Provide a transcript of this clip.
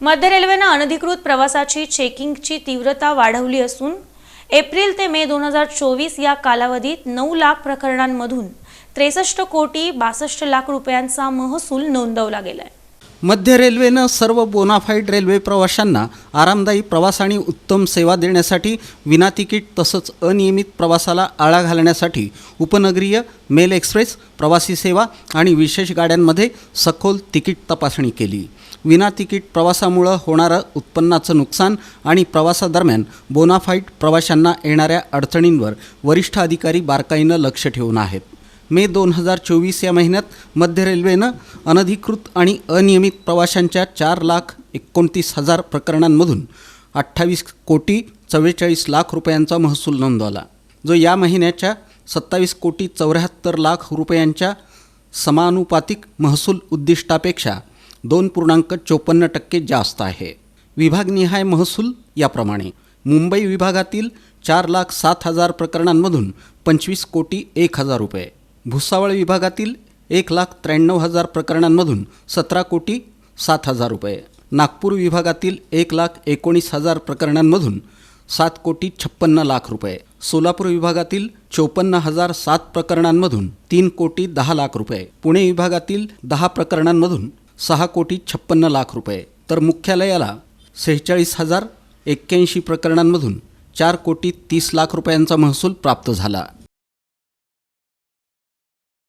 मध्य रेल्वेनं अनधिकृत प्रवासाची चेकिंगची तीव्रता वाढवली असून एप्रिल ते मे दोन हजार चोवीस या कालावधीत नऊ लाख प्रकरणांमधून त्रेसष्ट कोटी बासष्ट लाख रुपयांचा महसूल नोंदवला गेलाय. मध्य रेल्वेनं सर्व बोनाफाईड रेल्वे प्रवाशांना आरामदायी प्रवास आणि उत्तम सेवा देण्यासाठी विना तिकीट तसंच अनियमित प्रवासाला आळा घालण्यासाठी उपनगरीय मेल एक्सप्रेस प्रवासी सेवा आणि विशेष गाड्यांमध्ये सखोल तिकीट तपासणी केली. विना तिकीट प्रवासामुळं होणारं उत्पन्नाचं नुकसान आणि प्रवासादरम्यान बोनाफाईट प्रवाशांना येणाऱ्या अडचणींवर वरिष्ठ अधिकारी बारकाईनं लक्ष ठेवून आहेत. मे दोन हजार चोवीस या महिन्यात मध्य रेल्वेनं अनधिकृत आणि अनियमित प्रवाशांच्या चार लाख एकोणतीस हजार प्रकरणांमधून अठ्ठावीस कोटी चव्वेचाळीस लाख रुपयांचा महसूल नोंदवला जो या महिन्याच्या सत्तावीस कोटी चौऱ्याहत्तर लाख रुपयांच्या समानुपातिक महसूल उद्दिष्टापेक्षा दोन पूर्णांक चोपन्न टक्के जास्त आहे. विभागनिहाय महसूल याप्रमाणे मुंबई विभागातील चार लाख सात हजार प्रकरणांमधून पंचवीस कोटी एक हजार रुपये भुसावळ विभागातील एक लाख त्र्याण्णव हजार प्रकरणांमधून सतरा कोटी सात हजार रुपये. नागपूर विभागातील एक लाख एकोणीस हजार प्रकरणांमधून सात कोटी छप्पन्न लाख रुपये. सोलापूर विभागातील चोपन्न हजार सात प्रकरणांमधून तीन कोटी दहा लाख रुपये. पुणे विभागातील दहा प्रकरणांमधून सहा कोटी छप्पन्न लाख रुपये. तर मुख्यालयाला सेहेचाळीस हजार एक्क्याऐंशी प्रकरणांमधून चार कोटी तीस लाख रुपयांचा महसूल प्राप्त झाला.